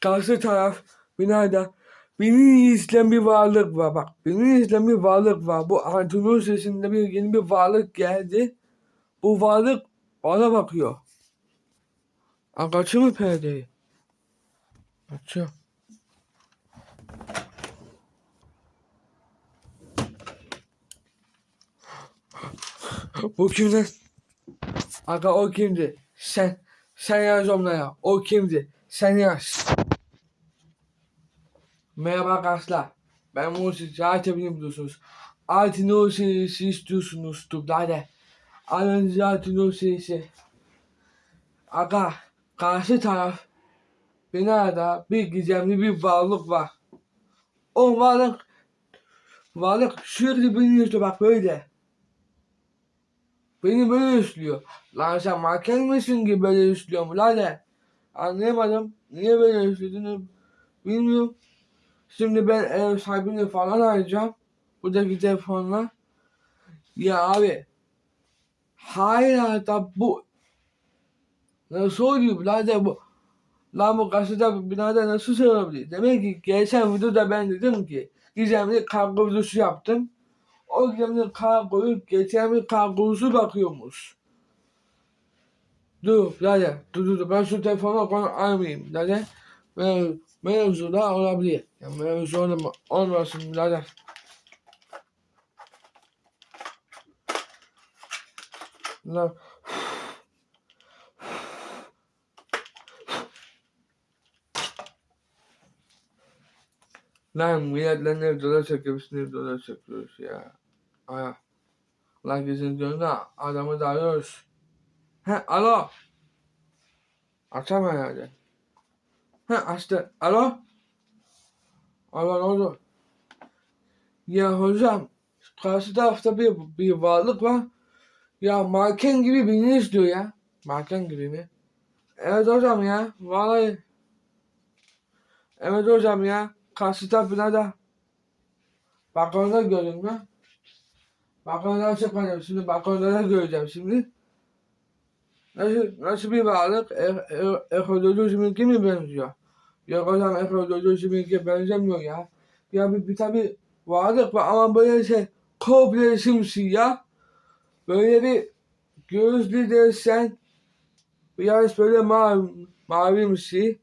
karşı taraf binada beni izleyen bir varlık var bak. Beni izleyen bir varlık var. Bu Antonio sesinde bir yeni bir varlık geldi. Bu varlık bana bakıyor. Açıyor mu perdeyi? Açıyor. Bu kimden? Aga o kimdi? Sen, sen yaz onlara. O kimdi? Sen yaz. Merhaba arkadaşlar. Ben Musi. Zaten biliyorsunuz. Altın o serisi istiyorsunuz. Hadi. Alın zaten o serisi. Aga karşı taraf binada bir gizemli bir varlık var. O varlık varlık sürekli beni izliyor bak böyle. Beni böyle üstlüyor. Lan sen manken misin ki böyle üstlüyor mu lan Anlayamadım. Niye böyle üstlediğini bilmiyorum. Şimdi ben ev sahibini falan arayacağım. Buradaki telefonla. Ya abi. Da bu Nasıl oluyor birader bu? Lan bu karşıda binada nasıl sığabilir? Demek ki geçen videoda ben dedim ki gizemli kargo videosu yaptım. O gizemli kargoyu bir kargosu bakıyormuş. Dur birader dur dur ben şu telefonu konu almayayım birader. Mev, mevzu da olabilir. Ya mevzu olma, olmasın birader. Lan milletlerin ev dolar çekiyoruz, ev dolar çekiyoruz ya. Aya. Lan gizin diyorsun adamı da arıyoruz. He alo. Açamıyor herhalde. He açtı. Alo. Alo ne oldu? Ya hocam karşı tarafta bir, bir varlık var. Ya manken gibi beni istiyor ya. Manken gibi mi? Evet hocam ya. Vallahi. Evet hocam ya. Karşı taraf binada. Balkonda gördüm mü? Balkonda çıkmadım. Şimdi balkonda da göreceğim şimdi. Nasıl, nasıl bir varlık? E, e, Ekolojimizinki mi benziyor? Yok hocam ekolojimizinki benzemiyor ya. Ya bir, bir tabi varlık var ama böyle şey komple simsiyah. Böyle bir gözlü desen biraz böyle mavi, mavimsi.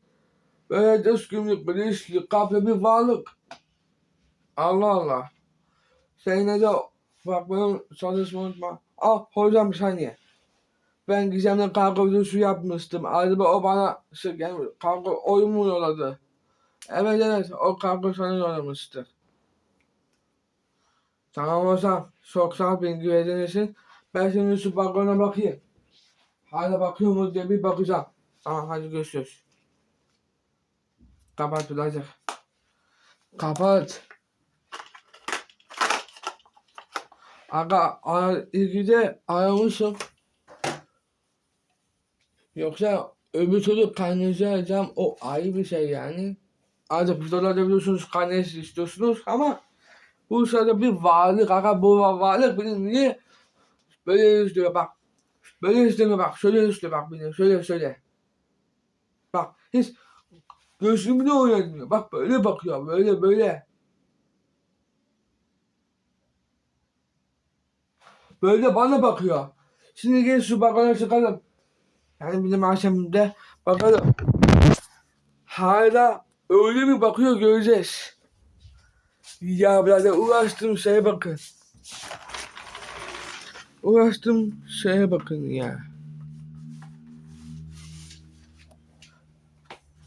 Böyle dış gümrük bilinçli kaplı bir varlık. Allah Allah. Sen de bak benim çalışma unutma. Ah hocam saniye. Ben Gizem'le kargo videosu yapmıştım. Acaba o bana şey, yani kargo oyun yolladı? Evet evet o kargo sana yollamıştır. Tamam hocam. Çok sağ bilgi verdiğin için. Ben şimdi şu balkona bakayım. Hala bakıyor mu diye bir bakacağım. Tamam hadi görüşürüz. Kapat birader. Kapat. Aga ilgide aramışım. Yoksa öbür türlü kaynayacağım o ayrı bir şey yani. Artık videolarda biliyorsunuz kaynayıcı istiyorsunuz ama bu sırada bir varlık aga bu varlık beni niye böyle istiyor bak. Böyle istiyor bak şöyle istiyor bak beni şöyle şöyle. Bak hiç gözümü de oynatmıyor. Bak böyle bakıyor böyle böyle. Böyle bana bakıyor. Şimdi gel şu balkona çıkalım. Yani bizim akşamda bakalım. Hala öyle mi bakıyor göreceğiz. Ya birader uğraştığım şeye bakın. Uğraştığım şeye bakın ya.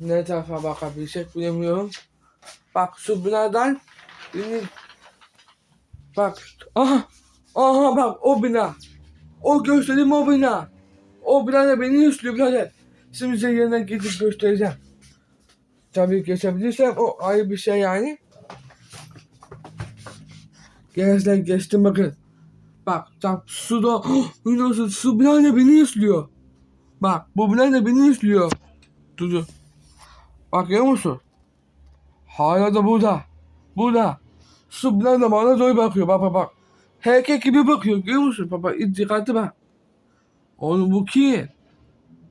Ne tarafa bakabilecek bilemiyorum. Bak şu binadan Bak aha aha bak o bina. O göstereyim o bina. O birader beni üstlü birader. Şimdi size yerine gidip göstereceğim. Tabii geçebilirsem o ayrı bir şey yani. Gençler geçtim bakın. Bak tam suda nasıl su birader beni üstlüyor. Bak bu birader beni üstlüyor. Dur dur. Bakıyor musun? Hala da burada. Burada. Su birader bana doğru bakıyor. Bak bak bak. Herkes gibi bakıyor. Görüyor musun? Baba dikkatli bak. Oğlum bu kim?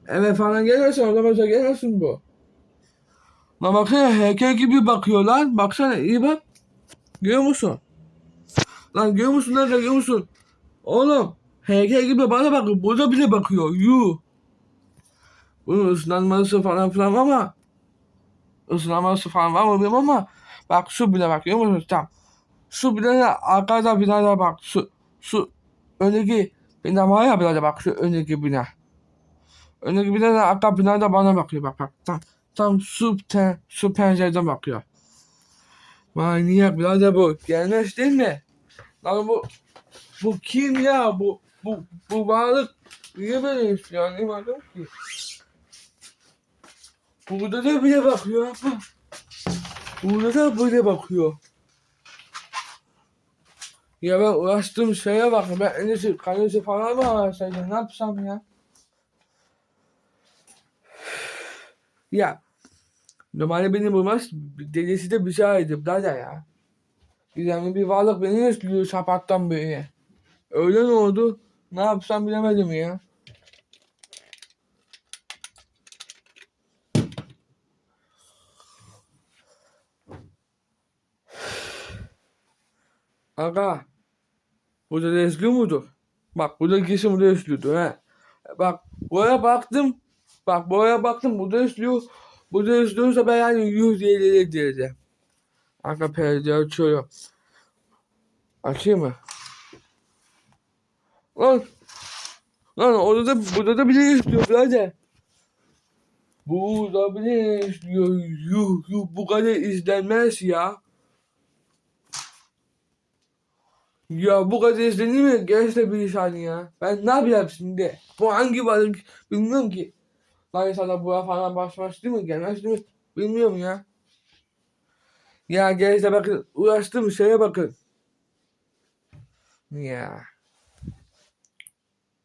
Eve falan gelirsen o zaman sen gelirsin bu. Lan baksana heykel gibi bakıyor lan. Baksana iyi bak. Görüyor musun? Lan görüyor musun lan görüyor musun? Oğlum heykel gibi bana bakıyor. Burada bile bakıyor. Yuh. Bunun ıslanması falan filan ama ıslanması falan var mı bilmiyorum ama bak şu bile bak görüyor musun? Tamam. Şu bile de arkada bina da bak. Şu, şu öndeki bina var ya bina bak şu öndeki bina. Öndeki bina da arka bina da bana bakıyor bak bak. Tam, tam şu, ten, şu pencereden bakıyor. Manyak birader bu. Gelmez değil mi? Lan bu bu kim ya? Bu bu bu varlık niye böyle istiyor anlamadım ki. Burada da bile bakıyor. Burada da böyle bakıyor. Ya ben uğraştığım şeye bak. Ben en iyisi kalesi falan mı arasaydım? Ne yapsam ya? Ya. Normalde beni bulmaz. Delisi de bir şeydi. Birader ya. Gizemli bir varlık beni istiyor sapattan beri. Öyle ne oldu? Ne yapsam bilemedim ya. Aga. Burada da eski mudur? Bak burada kesin burada esliyordu he. Bak buraya baktım. Bak buraya baktım burada esliyor. Burada esliyorsa ben yani 150 diyeceğim. Arka perde açıyorum. Açayım mı? Lan. Lan orada da burada da bile esliyor birader. Burada bile esliyor. Yuh yuh bu kadar izlenmez ya. Ya bu kadar izlenir mi? Gerçekten bir insan ya. Ben ne yapacağım şimdi? Bu hangi balık bilmiyorum ki. Lan sana buraya falan başmaz değil mi? Gelmez değil mi? Bilmiyorum ya. Ya gerçekten bakın uğraştım şeye bakın. Ya.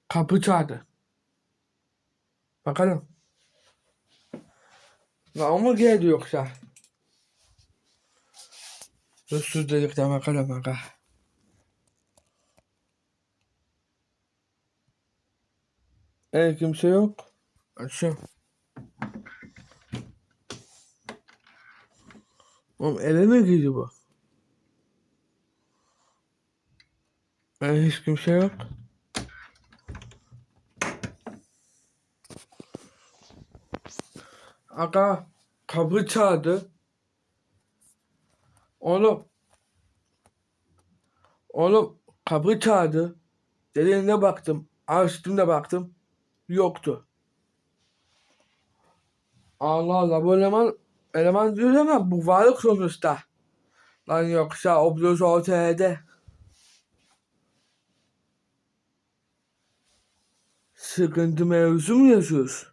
Kapı çaldı. Bakalım. Lan o mu geldi yoksa? Dur delikten bakalım aga. Evet kimse yok. Açıyorum. Oğlum eve mi girdi bu? Evet, hiç kimse yok. Aga kapı çaldı. Oğlum. Oğlum kapı çaldı. Dediğine baktım. Açtım da baktım. Yoktu. Allah Allah bu eleman eleman diyor ama bu varlık sonuçta. Lan yoksa Obluz OT'de. Sıkıntı mevzu mu yaşıyoruz?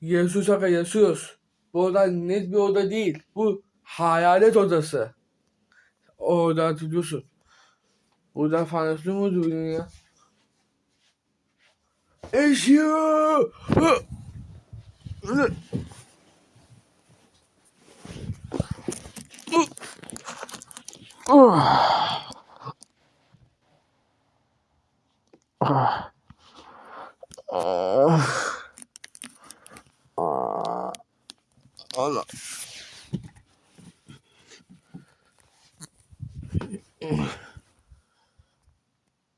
Yaşıyoruz aga yaşıyoruz. Bu oda net bir oda değil. Bu hayalet odası. Orada hatırlıyorsun. Buradan fanuslu mu duruyor ya? Eşya! Allah.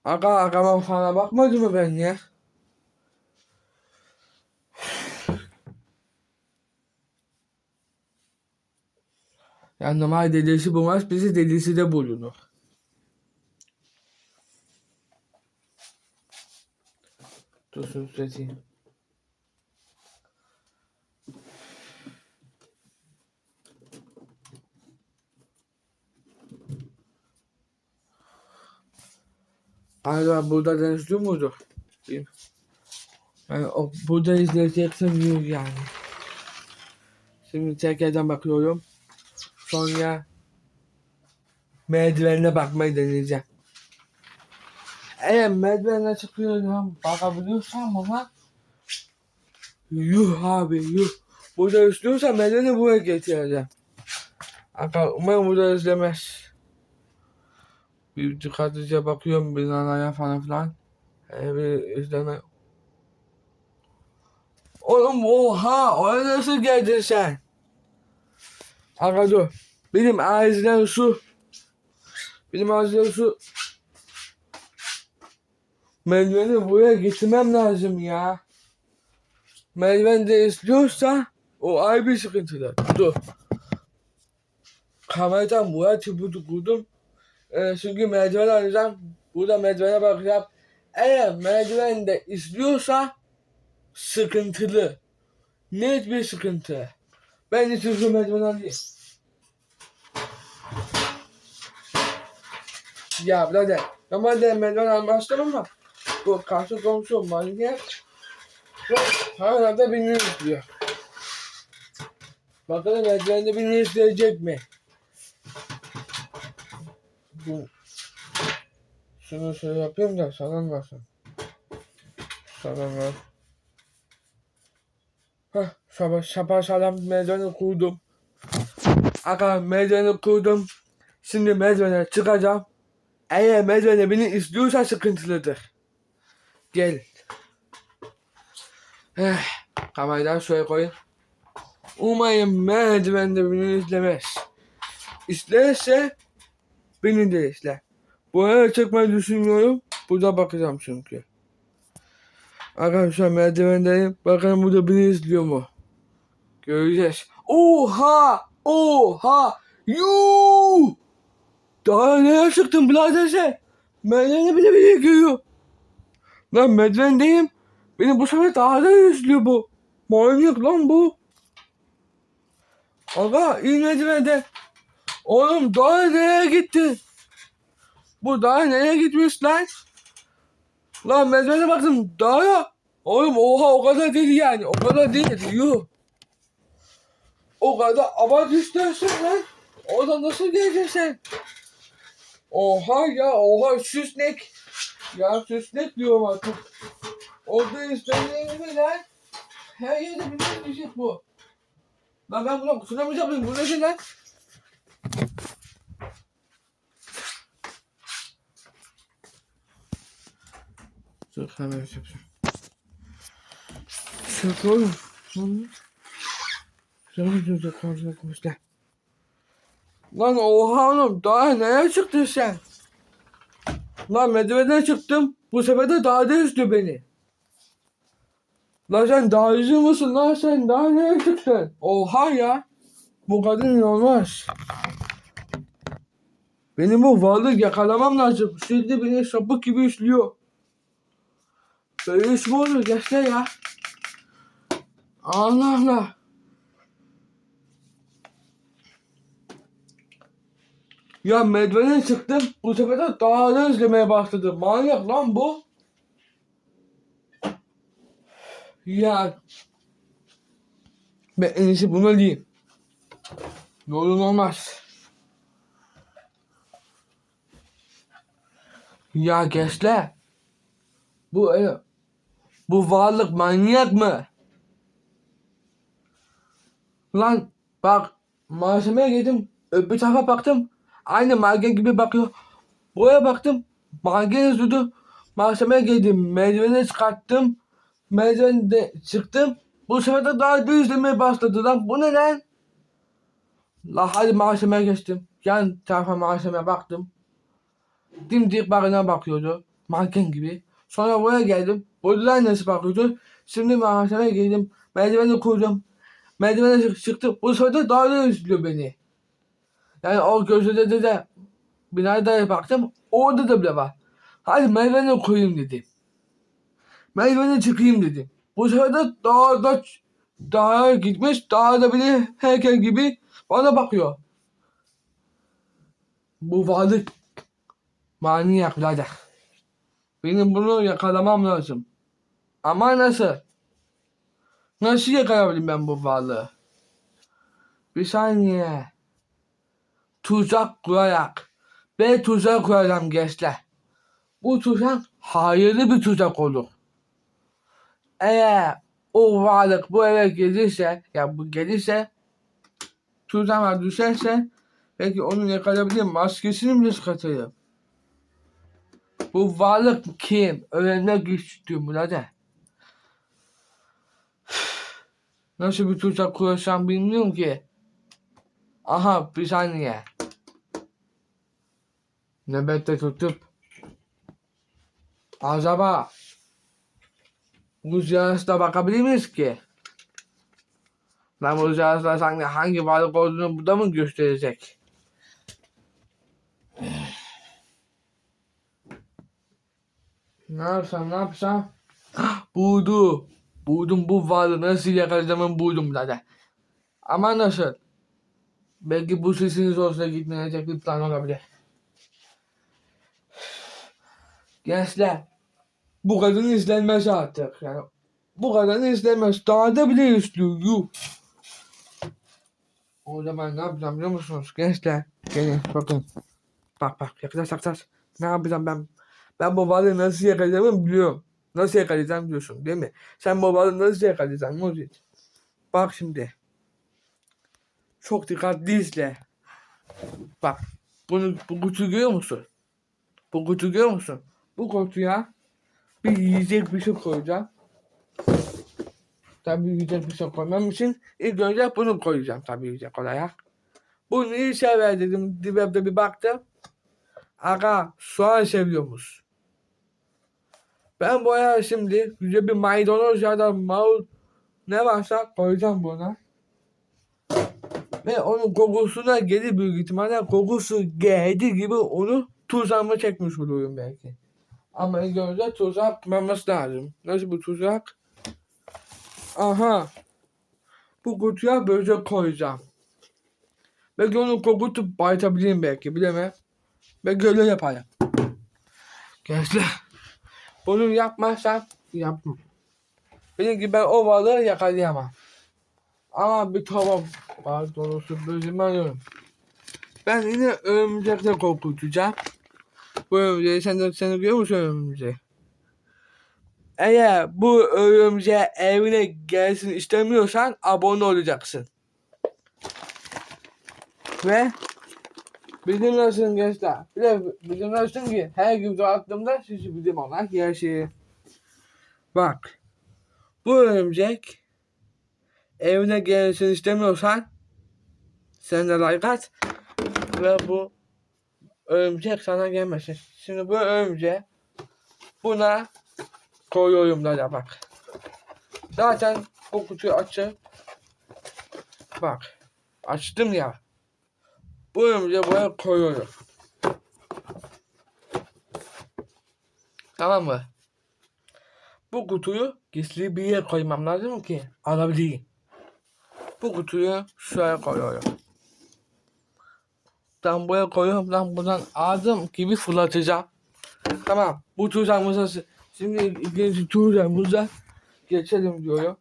Aga agama falan bakmadı mı ben ya? Yani normal delisi bulmaz, bizi delisi de bulunur. Dursun düzelteyim. Hala burada denizli? Bilmiyorum. Yani o, burada izleyeceksem yok yani. Şimdi tekrardan bakıyorum. Sonra merdivenine bakmayı deneyeceğim. Eğer merdivene çıkıyorum bakabiliyorsam ona yuh abi yuh. Burada istiyorsan merdiveni buraya getireceğim. Aga umarım burada izlemez. Bir dikkatlice bakıyorum binalara falan filan. Ee, bir izleme. Oğlum oha oraya nasıl geldin sen? Dur. Benim ağzımdan su. Benim ağzımdan su. Merdiveni buraya getirmem lazım ya. Merdiven de istiyorsa o ayrı bir sıkıntıdır. Dur. Kameradan buraya çubuğu kurdum. Ee, çünkü merdiven alacağım. Burada merdivene bakacağım. Eğer merdiven de istiyorsa sıkıntılı. Net bir sıkıntı. Ben de şu merdiven alayım. Ya birader. Normalde merdiven almazdım ama bu karşı komşu manyak. Hala da beni istiyor. Bakalım merdivende beni isteyecek mi? Bu şunu şöyle yapayım da sallanmasın. Sallanmaz. Hah, sabah sabah salam merdiveni kurdum. Aga merdiveni kurdum. Şimdi merdivene çıkacağım. Eğer merdivene beni istiyorsa sıkıntılıdır. Gel. Eh, kamerayı şöyle koyayım. Umarım merdivende beni izlemez. İsterse beni de izler. Buraya çıkmayı düşünüyorum. Burada bakacağım çünkü. Arkadaşlar merdivendeyim. Bakalım burada beni izliyor mu? Göreceğiz. Oha! Oha! Yuuu! Daha neye çıktın birader sen? Merdivende bile bile görüyor. Lan merdivendeyim. Beni bu sefer daha da izliyor bu. Manyak lan bu. Aga in merdivende. Oğlum daha nereye gitti? Bu daha nereye gitmiş lan? Lan merdivene baktım daha. Oğlum oha o kadar değil yani. O kadar değil. Yuh. O kadar abart istersin lan. Orada nasıl geleceksin? Oha ya oha süsnek. Ya süsnek diyorum artık. Orada istediğin mi lan? Her yerde bir şey bu. Lan ben buna kusunamayacağım. Bu ne lan? Dur hemen yapayım. Şaka oğlum. Şaka dur konuşma konuşma. Lan oha oğlum daha neye çıktın sen? Lan merdivenden çıktım. Bu sefer de daha da üstü beni. Lan sen daha üzü musun lan sen daha neye çıktın? Oha ya. Bu kadın olmaz. Benim bu varlık yakalamam lazım. Şimdi beni sapık gibi işliyor. Böyle iş mi olur gençler ya? Allah Allah. Ya merdivene çıktım. Bu sefer de daha da izlemeye başladım. Manyak lan bu. Ya. Ben en iyisi bunu alayım. Yolun olmaz. Ya gençler. Bu bu varlık manyak mı? Lan bak malzemeye girdim. Öbür tarafa baktım. Aynı magen gibi bakıyor. Buraya baktım. Magen üzüldü. Malzemeye girdim. Merdivene çıkarttım. Merdivende çıktım. Bu sefer de daha da izlemeye başladı lan. Bu ne lan? La hadi malzemeye geçtim. Yan tarafa malzemeye baktım. Dimdik barına bakıyordu. Manken gibi. Sonra buraya geldim. Burada nasıl bakıyordu. Şimdi malzemeye girdim. Merdiveni kurdum. Merdivene çık- çıktım. Bu sefer de daha da üzülüyor beni. Yani o köşede de, de binada baktım. Orada da bile var. Hadi merdiveni koyayım dedim. Merdivene çıkayım dedim. Bu sefer de daha da daha gitmiş. Daha da beni heykel gibi bana bakıyor. Bu varlık manyak birader. Benim bunu yakalamam lazım. Ama nasıl? Nasıl yakalayabilirim ben bu varlığı? Bir saniye. Tuzak kurarak. Ben tuzak kuracağım gençler. Bu tuzak hayırlı bir tuzak olur. Eğer o varlık bu eve gelirse, ya bu gelirse, tuzağıma düşerse, belki onu yakalayabilirim. Maskesini bile çıkartırım. Bu varlık kim? Öğrenmek istiyorum burada. Nasıl bir tuzak kuracağım bilmiyorum ki. Aha bir saniye. Nöbette tutup acaba cihazda bakabilir miyiz ki? Bu cihazda sanki hangi varlık olduğunu burada mı gösterecek? Ne yapsam ne yapsam? Buldu. Buldum bu varlığı nasıl yakalayacağımı buldum zaten. Ama nasıl? Belki bu sesiniz olsa gitmeyecek bir plan olabilir. Gençler bu kadın izlenmez artık. Yani bu kadın izlenmez. Dağda bile izliyor. Yuh. O zaman ne yapacağım biliyor musunuz gençler? Gelin bakın. Bak bak yaklaş yaklaş. Ne yapacağım ben? Ben bu balığı nasıl yakalayacağımı biliyorum. Nasıl yakalayacağım biliyorsun değil mi? Sen bu balığı nasıl yakalayacaksın Mucit? Bak şimdi. Çok dikkatli izle. Bak. Bunu, bu kutuyu görüyor musun? Bu kutuyu görüyor musun? Bu kutuya bir yiyecek bir şey koyacağım. Tabii yiyecek bir şey koymam için ilk önce bunu koyacağım tabii yiyecek olarak. Bu neyi sever dedim. Dibimde bir baktım. Aga soğan seviyormuş. Ben buraya şimdi güzel bir maydanoz ya da marul ne varsa koyacağım buna. Ve onun kokusuna gelir büyük ihtimalle kokusu geldi gibi onu tuzağıma çekmiş oluyorum belki. Ama ilk önce tuzak kurmamız lazım. Nasıl bu tuzak? Aha. Bu kutuya böyle koyacağım. Belki onun kokusu bayatabilirim belki bilemem. Belki öyle yaparım. Gençler. Bunu yapmazsam yapmam. Benim gibi ben o balığı yakalayamam. Bir tava var dolusu bölümü alıyorum. Ben yine örümcekle korkutacağım. Bu örümceği sen de, sen de görüyor musun örümceği? Eğer bu örümceğe evine gelsin istemiyorsan abone olacaksın. Ve bildirmesin gençler. Bir de bildirmesin ki her gün attığımda sizi bildim olarak gerçeği. Bak. Bu örümcek evine gelsin istemiyorsan sen de like ve bu örümcek sana gelmesin. Şimdi bu örümcek buna koyuyorum da bak. Zaten bu kutuyu açıp bak açtım ya. Bu örümceği buraya koyuyorum. Tamam mı? Bu kutuyu gizli bir yere koymam lazım ki alabileyim. Bu kutuyu şuraya koyuyorum. Tam buraya koyuyorum. Tam buradan ağzım gibi fırlatacağım. Tamam. Bu tuzağımıza şimdi ikinci tuzağımıza geçelim diyorum.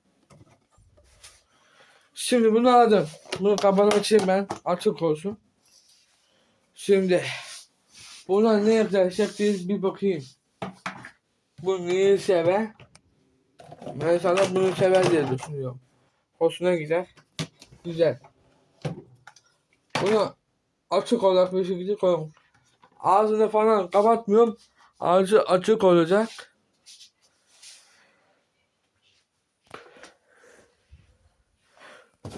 Şimdi bunu aldım. Bunu kapağını açayım ben. Açık olsun. Şimdi buna ne yapacak diye bir bakayım. Bu neyi sever? Ben sana bunu sever diye düşünüyorum. Hoşuna gider. Güzel. Bunu açık olarak bir şekilde koyuyorum. Ağzını falan kapatmıyorum. Ağzı açık olacak.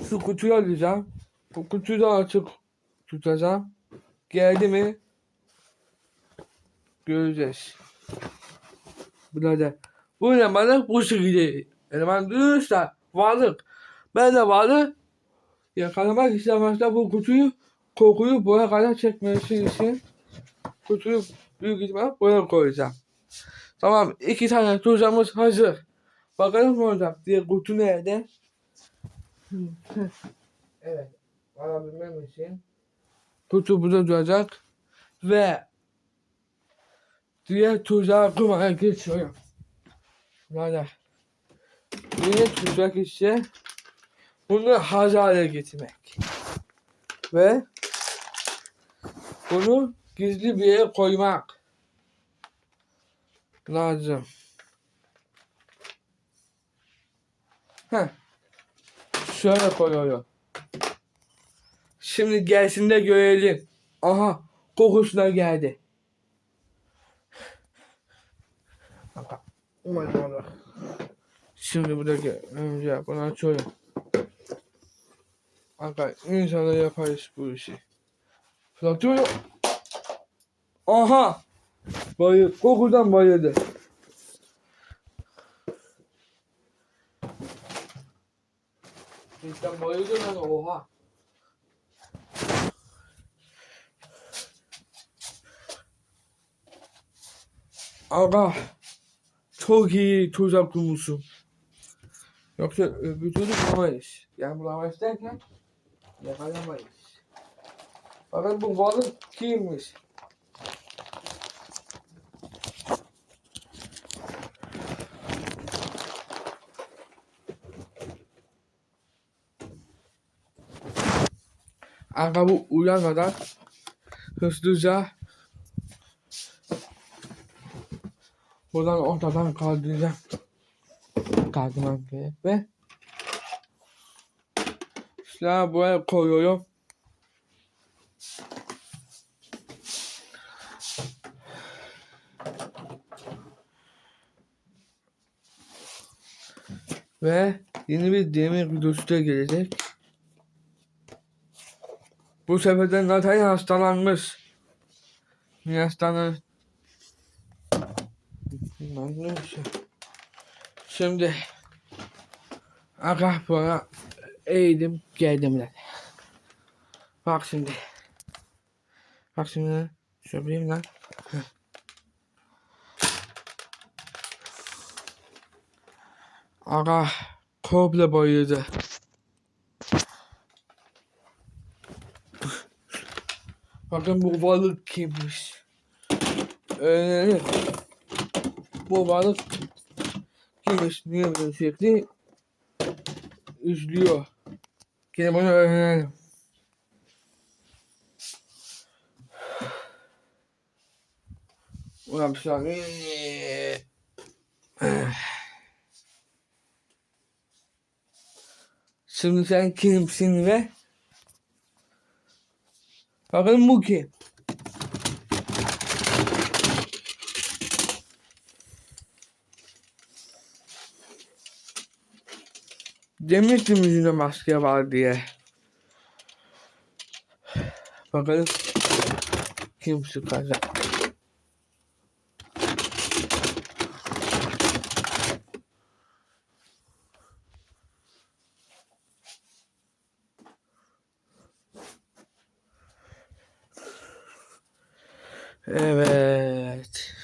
Şu kutuyu alacağım. Bu kutuyu da açık tutacağım. Geldi mi? Göreceğiz. Birader. Bu ne bana bu şekilde. Eleman duyursa varlık. Ben de varlık yakalamak istemezse bu kutuyu kokuyu buraya kadar çekmesi için kutuyu büyük ihtimal buraya koyacağım. Tamam iki tane tuzağımız hazır. Bakalım ne olacak diye kutu nerede? evet. Alabilmem için kutu burada duracak ve diğer tuzağa kurmaya geçiyorum. Yani diğer tuzak ise bunu hazale getirmek. Ve bunu gizli bir yere koymak lazım. Heh. Şöyle koyuyorum. Şimdi gelsin de görelim. Aha kokusuna geldi. Bak, Umarım olur. Şimdi buradaki önce bunu açıyorum. Aga inşallah yaparız bu işi. Fırlatıyorum. Aha. Bayı, kokudan bayıldı. Cidden bayıldı lan oha. Aga çok iyi tuzak kurmuşsun. Yoksa öbür türlü bulamayız. Yani bulamayız derken yakalamayız. Bakın bu balık kimmiş? Aga bu uyanmadan hızlıca buradan ortadan kaldıracağım. Kaldırmam gerek ve silahı buraya koyuyorum. Ve yeni bir demir videosu da gelecek. Bu sefer de Natalya hastalanmış. Niye ne şey. Şimdi Aga bana eğdim geldim lan. Bak şimdi. Bak şimdi. Şöyleyim lan. Aga komple bayıldı. Bakın bu balık kimmiş? Öğrenelim. Bu balık kimmiş? Niye böyle sürekli üzülüyor? Gene bunu öğrenelim. Ulan bir saniye. Şimdi sen kimsin ve Bakalım bu kim? Demiştim yüzünde maske var diye. Bakalım kim sıkacak. Evet.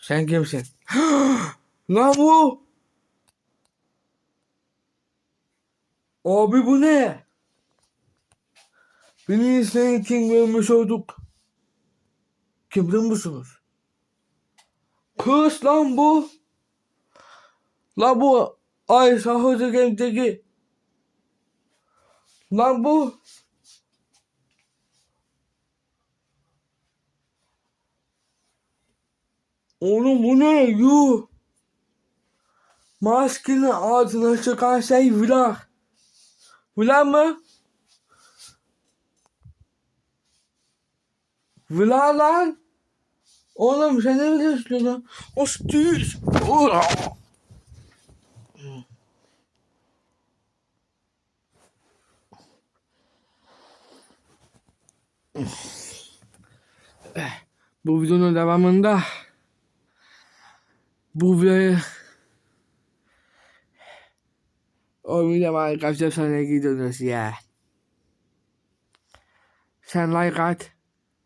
Sen kimsin? Lan bu! Abi bu ne? Beni izleyen kim görmüş olduk? Kim biliyor musunuz? Kız lan bu. Lan bu Ay Sahoca Game'deki. Lan bu. Oğlum bu ne? Yuh. Maskenin ağzına çıkan şey vlog. Ulan mı? Vla lan. Oğlum sen ne biliyorsun lan? O stüz. Bu videonun devamında bu videoya 10 milyon arkadaşlar sonra gidiyoruz ya. Sen like at.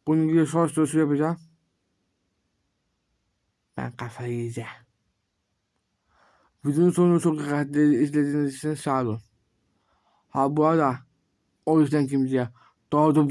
Bunu bir sos sosu yapacağım. Ben kafayı yiyeceğim. Videonun sonunu çok dikkatli izlediğiniz için sağ olun. Ha bu arada o yüzden kimseye daha da